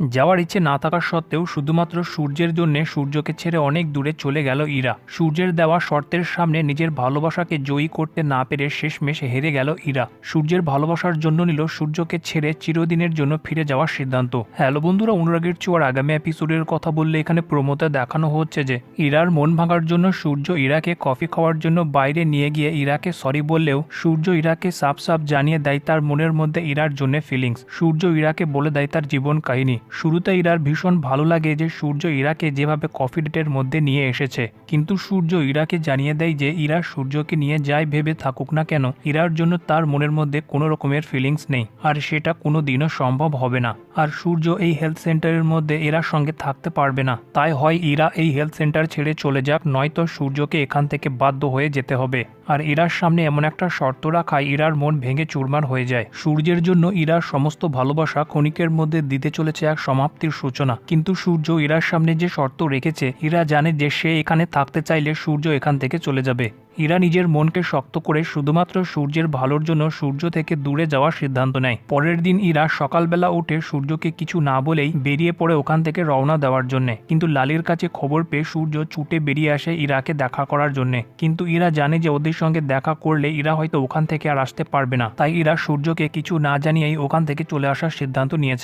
যাওয়ার ইচ্ছে না থাকা সত্ত্বেও শুধুমাত্র সূর্যের জন্য সূর্যকে ছেড়ে অনেক দূরে চলে গেল ইরা। সূর্যের দেওয়া শর্তের সামনে নিজের ভালোবাসাকে জয়ী করতে না পেরে শেষমেশ হেরে গেল ইরা। সূর্যের ভালোবাসার জন্য নিল সূর্যকে ছেড়ে চিরদিনের জন্য ফিরে যাওয়ার সিদ্ধান্ত। হ্যালো বন্ধুরা, অনুরাগের চুয়ার আগামী এপিসোডের কথা বললে এখানে প্রমোতে দেখানো হচ্ছে যে, ইরার মন ভাঙার জন্য সূর্য ইরাকে কফি খাওয়ার জন্য বাইরে নিয়ে গিয়ে ইরাকে সরি বললেও সূর্য ইরাকে সাফ সাফ জানিয়ে দেয় তার মনের মধ্যে ইরার জন্য ফিলিংস সূর্য ইরাকে বলে দেয় তার জীবন কাহিনী। শুরুতে ইরার ভীষণ ভালো লাগে যে সূর্য ইরাকে যেভাবে কফি ডেটের মধ্যে নিয়ে এসেছে। কিন্তু সূর্য ইরাকে জানিয়ে দেয় যে ইরা সূর্যকে নিয়ে যাই ভেবে থাকুক না কেন, ইরার জন্য তার মনের মধ্যে কোনো রকমের ফিলিংস নেই। আর সেটা কোনো দিনও সম্ভব হবে না। আর সূর্য এই হেলথ সেন্টারের মধ্যে এরার সঙ্গে থাকতে পারবে না। তাই হয় ইরা এই হেলথ সেন্টার ছেড়ে চলে যাক, নয়তো সূর্যকে এখান থেকে বাধ্য হয়ে যেতে হবে। আর ইরার সামনে এমন একটা শর্ত রাখায় ইরার মন ভেঙে চুরমার হয়ে যায়। সূর্যের জন্য ইরার সমস্ত ভালোবাসা ক্ষণিকের মধ্যে দিতে চলেছে সমাপ্তির সূচনা। কিন্তু সূর্য ইরার সামনে যে শর্ত রেখেছে, ইরা জানে যে সে এখানে থাকতে চাইলে সূর্য এখান থেকে চলে যাবে। ইরা নিজের মনকে শক্ত করে শুধুমাত্র সূর্যের ভালোর জন্য সূর্য থেকে দূরে যাওয়ার সিদ্ধান্ত নেয়। পরের দিন ইরা সকালবেলা উঠে সূর্যকে কিছু না বলেই বেরিয়ে পড়ে ওখান থেকে রওনা দেওয়ার জন্য। কিন্তু লালির কাছে খবর পেয়ে সূর্য ছুটে বেরিয়ে আসে ইরাকে দেখা করার জন্য। কিন্তু ইরা জানে যে ওদের সঙ্গে দেখা করলে ইরা হয়তো ওখান থেকে আর আসতে পারবে না। তাই ইরা সূর্যকে কিছু না জানিয়েই ওখান থেকে চলে আসার সিদ্ধান্ত নিয়েছে।